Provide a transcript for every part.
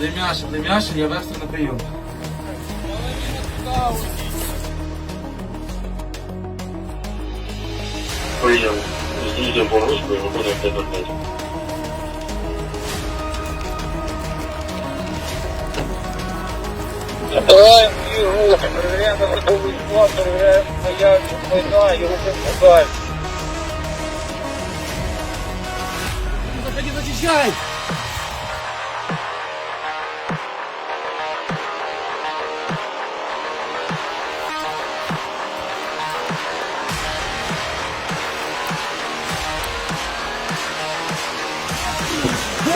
Дем'яша, Дем'яша, я в екстрена прийом. Прийом. Здійснюємо погрузку і виходимо 5 Забираємо його, перевіряємо готовий склад, перевіряємо наявність майна, його випускають. Заходи,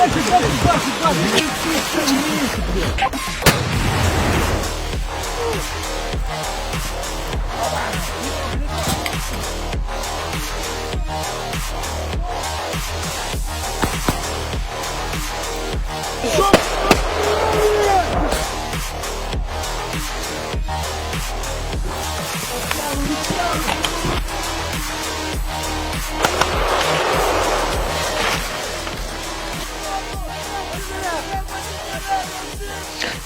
зачищай!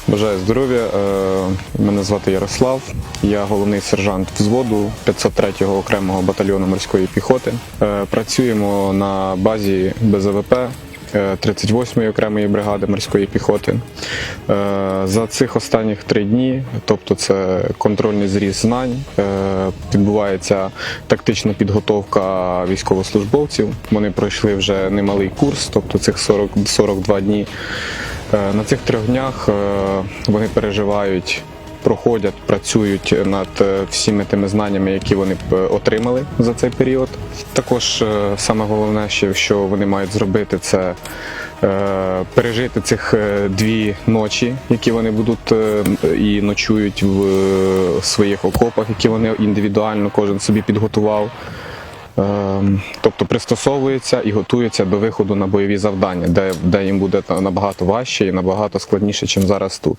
Бажаю здоров'я. Е, Мене звати Ярослав. Я головний сержант взводу 503-го окремого батальйону морської піхоти. Е, Працюємо на базі БЗВП. е, 38-ї окремої бригади морської піхоти. Е, За цих останніх три дні, тобто це контрольний зріз знань, е, відбувається тактична підготовка військовослужбовців. Вони пройшли вже немалий курс, тобто цих 40, 42 дні. Е, На цих трьох днях е, вони переживають, проходять, працюють над е, всіми тими знаннями, які вони отримали за цей період. Також саме головне, що вони мають зробити, це пережити цих дві ночі, які вони будуть і ночують в своїх окопах, які вони індивідуально кожен собі підготував. Ем, Тобто пристосовуються і готуються до виходу на бойові завдання, де, де їм буде набагато важче і набагато складніше, ніж зараз тут.